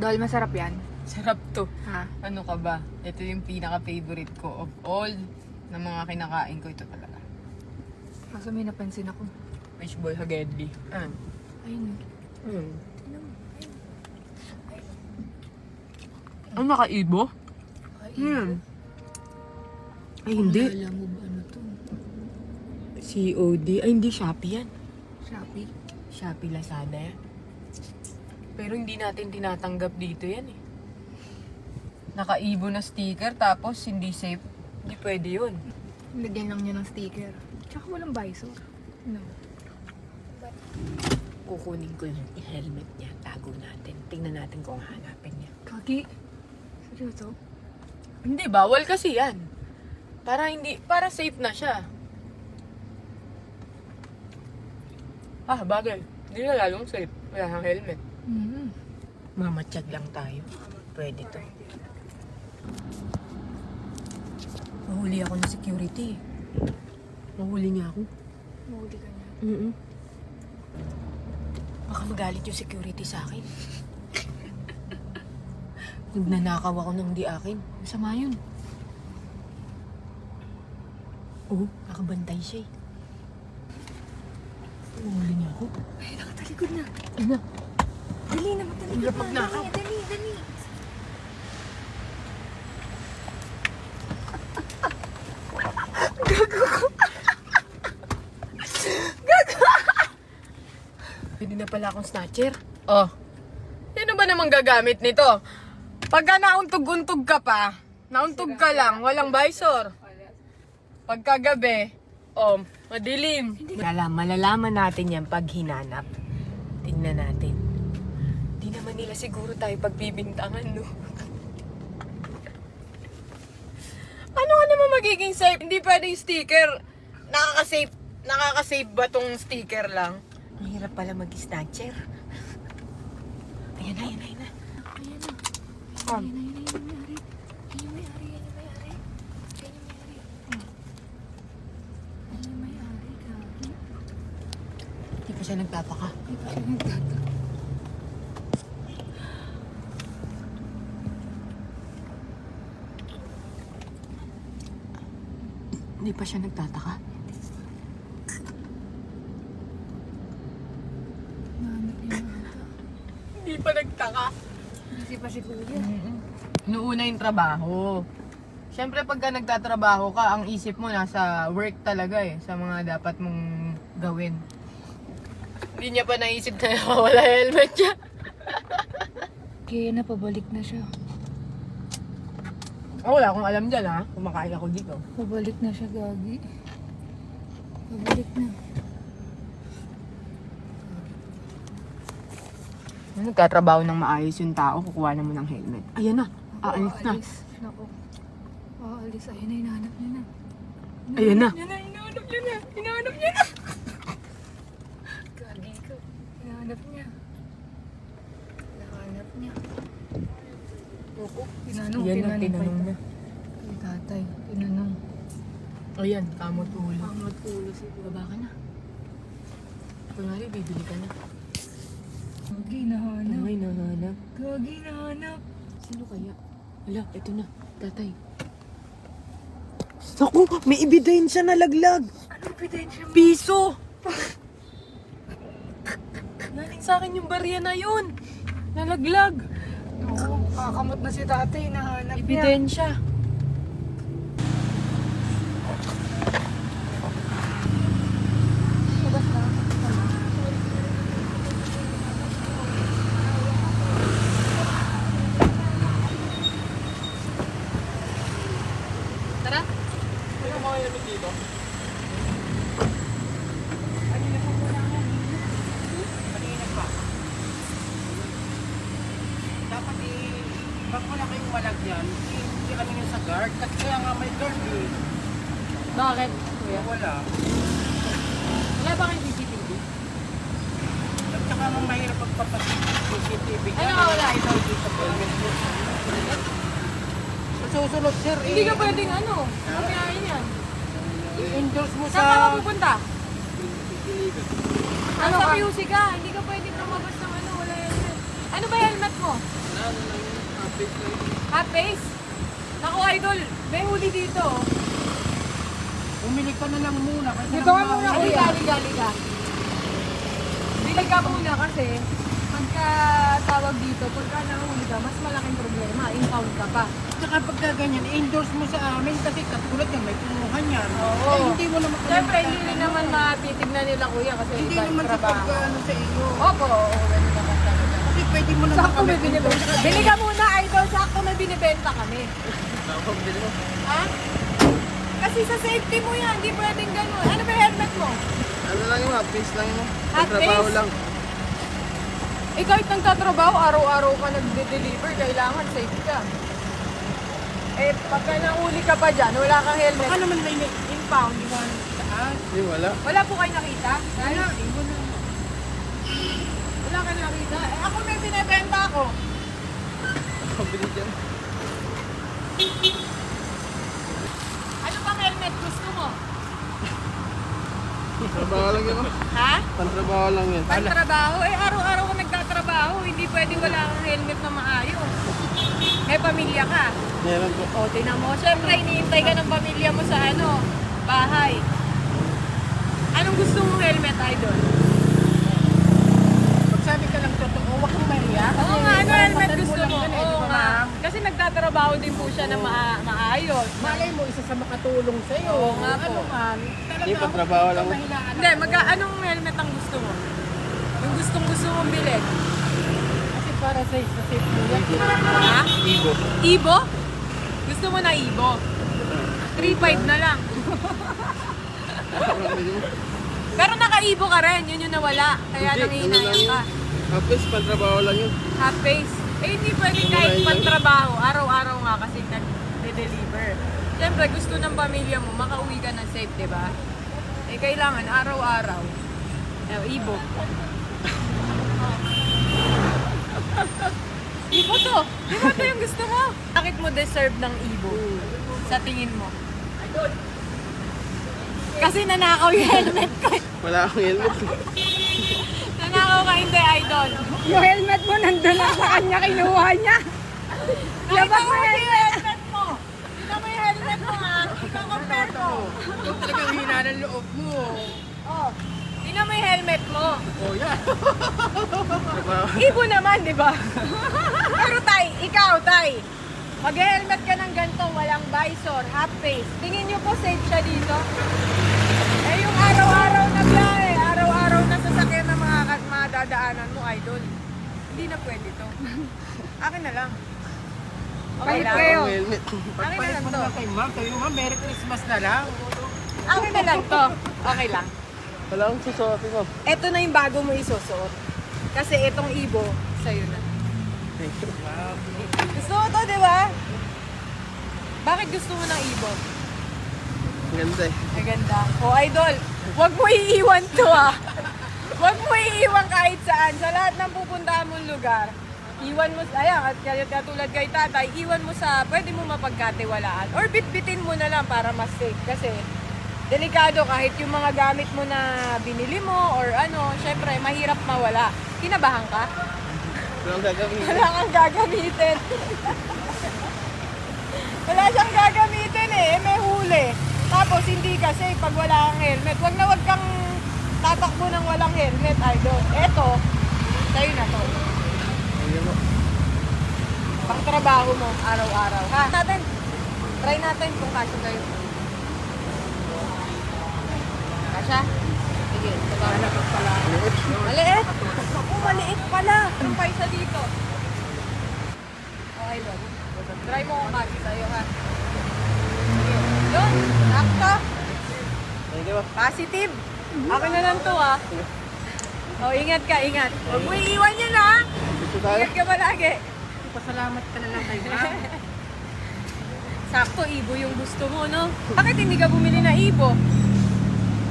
Dol, masarap yan. Sarap to. Ha? Ano ka ba? Ito yung pinaka-favorite ko of all na mga kinakain ko. Ito talaga. Kaso may napansin ako. Fishball spaghetti. Ah. Ayun. Hmm. Ano nakaibo? Hmm. Ay, hindi. Alam mo ba ano to? COD. Ay, hindi. Shopee yan. Shopee. Shopee, Lazada yan. Pero hindi natin tinatanggap dito yan eh. Nakaibo na sticker tapos hindi safe. Hindi pwede yun. Lagyan lang niya ng sticker. Tsaka walang visor. No. Kukunin ko yung helmet niya. Tago natin. Tingnan natin kung hanapin niya. Kaki. Seryoso? Hindi, bawal kasi yan. Para hindi, para safe na siya. Ah, bagay. Hindi na lalong safe. Wala kang helmet. Mm. Mamatsyag lang tayo. Pwede to. Mahuli ako ng security. Mahuli niya ako. Mahuli ka niya. Mm Baka magalit yung security sa akin. Nagnanakaw ako ng di akin. Masama yun. Oo, nakabantay siya eh. Mahuli niya ako. Ay, nakatalikod na. Ano? Dali na, lapag na. Dali, dali, dali. Pwede na pala akong snatcher. Oh. Sino ba namang gagamit nito? Pagka nauntog-untog ka pa, nauntog ka lang, walang visor. Pagkagabi, oh, madilim. Alam, malalaman natin yan pag hinanap. Tingnan natin. Di naman nila siguro tayo pagbibintangan, no? Ano ka naman magiging safe? Hindi pwede yung sticker. Nakaka-safe. Nakaka-safe ba tong sticker lang? Ang hirap pala mag-snatcher. Ayan na, ayan na, ayan na. Ayan na. Ayan na, ayan na, ayan na. Hindi pa siya nagtataka. Ay, pa siya nagtata. Hindi pa siya nagtataka. Hindi pa nagtaka. Busy pa si Kuya. Inuuna yung trabaho. Siyempre pagka nagtatrabaho ka, ang isip mo nasa work talaga eh. Sa mga dapat mong gawin. Hindi niya pa naisip na wala helmet niya. Kaya na, pabalik na siya. Oh, wala akong alam dyan ha. Kumakain ako dito. Pabalik na siya, Gagi. Pabalik na. Nagtatrabaho ng maayos yung tao, kukuha na mo ng helmet. Ayan na. Aalis na. Aalis. Nako. Aalis. Ayun na, hinahanap niya na. Ayan na. Hinahanap niya na, hinahanap niya na. Hinahanap niya na. Gagi ka. Hinahanap niya. Hinahanap niya. Opo. Tinanong, Yan na, tinanong. tinanong pa na. Kay tatay. Tinanong. Ayan, kamot ulo. Pamot ulo si Baba ka na. Kunwari, bibili ka na. Gagi, nahanap. Ay, nahanap. Gagi, nahanap. Sino kaya? Wala, ito na. Tatay. Naku, may ebidensya na laglag. Ano ebidensya mo? Piso! Galing sa akin yung barya na yun. Nalaglag. Kakamot na si tatay. Nahanap niya. Ebidensya. Labas na. Tara. Ano mga lamig dito? dapat i pag wala kayong malagyan, hindi sa guard. Kasi kaya nga may guard eh. Bakit? Kuya? Wala. Wala ba kayong CCTV? At saka mang mahirap pagpapasit CCTV. Ano nga wala? Ito dito po. Masusunod sir eh. Hindi ka pwedeng ano. Ano kinain yan? I-endorse mo Saan ka sa... mapupunta? Ano sa music ka? Hindi ka pwedeng lumabas ng ano. Wala helmet. Ano ba helmet mo? ano update lang yun. Half face? Naku, idol, may huli dito. Bumili ka na lang muna. Kasi Dito ka muna, kuya. Liga, liga. Bili ka muna kasi pagka tawag dito, pagka nahuli ka, mas malaking problema. Impound ka pa. Tsaka pagka ganyan, endorse mo sa amin kasi katulad yan, may punuhan yan. Oo. Eh, hindi mo naman Siyempre, hindi rin naman matitignan nila kuya kasi Hindi iba yung naman sa trabaho. pagka ano sa iyo. Opo, oo, ganun naman pwede mo naman Sakto may binibenta. Bili ka muna, idol. Sakto may binibenta kami. Ha? Kasi sa safety mo yan, hindi pwedeng ganun. Ano ba yung helmet mo? Ano lang yun, updates lang yun. Half Trabaho face? lang. Eh kahit nagtatrabaho, araw-araw ka nagde-deliver, kailangan safe ka. Eh, pagka nauli ka pa dyan, wala kang Baka helmet, naman may impound, di ba? Saan? Hindi, wala. wala po kayo nakita? Wala. Wala ka nakita? Eh, ako may binibenta ako. Pabili dyan. Ano bang helmet gusto mo? Trabaho lang yun. Ha? Pantrabaho lang yan. Pagtrabaho? Eh, araw-araw ka nagtatrabaho. Hindi pwede wala kang helmet na maayos. May pamilya ka. Meron po. O, tinan mo. Siyempre, iniintay ka ng pamilya mo sa ano, bahay. Anong gusto mong helmet, idol? Pagsabi ka lang totoo, huwag kang mahiya. Oo nga, ano helmet gusto mo? eh, Oo nga. Kasi nagtatrabaho din po siya na maa- maayos. Malay mo, isa sa makatulong sa'yo. Oo nga po. Ano man, Hindi, talaga pagtrabaho lang. Hindi, magka, anong helmet ang gusto mo? Yung gustong gusto mong bilhin? Kasi para sa sa safe mo yan. Ha? Ibo. Ibo? Gusto mo na Ibo? 3.5 na lang. Pero naka-Ibo ka rin, yun yung nawala. Kaya ano nangihinayang yun. Ka. Updates, pantrabaho lang yun. half face. Eh, hindi pwede kahit pantrabaho. Araw-araw nga kasi nag-deliver. Siyempre, gusto ng pamilya mo, makauwi ka ng safe, di ba? Eh, kailangan araw-araw. Eh, ibo. ibo to. Di ba ito yung gusto mo? Bakit mo deserve ng ibo? Sa tingin mo? Kasi nanakaw yung helmet ko. Wala akong helmet. Nanakaw ka, hindi, idol. Yung helmet mo nandun na sa kanya, kinuha niya. Labas mo yung helmet mo. Tingnan mo yung helmet mo ha. Ikaw compare mo. Ikaw talaga ang hina ng loob mo. Oh. Tingnan mo yung helmet mo. Oh. Trabaho. Ibo naman, di ba? Pero tay, ikaw tay. Mag-helmet ka ng ganito, walang visor, half face. Tingin niyo po safe siya dito? Eh yung araw-araw na biyahe, araw-araw na sasakyan ng mga, mga dadaanan mo, idol. Hindi na pwede to. Akin na lang. Okay Palit lang. kayo. Na Pagpalit lang mo na kay ma'am. Sabi mo, ma'am, Merry Christmas na lang. Akin na lang to. Okay lang. Wala akong susuotin mo. Ito na yung bago mo isusuot. Kasi itong ibo, sa'yo na. Thank you. Gusto mo to, di ba? Bakit gusto mo ng ibo? Ang Ganda eh. Ang ganda. O, idol, huwag mo iiwan to ah. Huwag mo iiwan kahit saan. Sa lahat ng pupuntahan mong lugar, iwan mo, ayan, at kaya katulad kay tatay, iwan mo sa, pwede mo mapagkatiwalaan. Or bitbitin mo na lang para mas safe. Kasi, delikado kahit yung mga gamit mo na binili mo or ano, syempre, mahirap mawala. Kinabahan ka? Wala akong gagawin. Wala kang gagamitin. wala siyang gagamitin eh. May huli. Tapos hindi kasi pag wala kang helmet. Wag na wag kang tatakbo ng walang helmet, idol. Eto, sa'yo na to. Pang trabaho mo, araw-araw. Ha? Natin. Try natin kung kasya kayo. Kasya? Sige, sabahan na pala. Maliit? Ako, maliit pala. Anong pa isa dito? Okay, Lord. Try mo kung kasi sa'yo, ha? Sige. Yun, sakto. Positive. Akin na lang to, ha? Oh, ingat ka, ingat. Huwag mo iiwan yan, ha? Tayo? Ingat ka palagi. Pasalamat ka na lang kay ma'am. Sakto, ibo yung gusto mo, no? Bakit hindi ka bumili na ibo?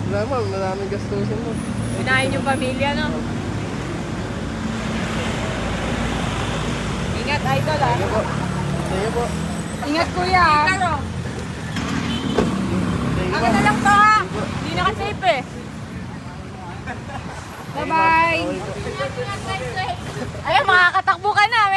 Wala mo, maraming gastusin mo. Unahin yung pamilya, no? Ingat, idol, ha? Thank you po. You po. Ingat kuya. ah. You akin na po. lang to, ha? Hindi naka-safe, eh. Bye-bye. Ayun, makakatakbo ka na.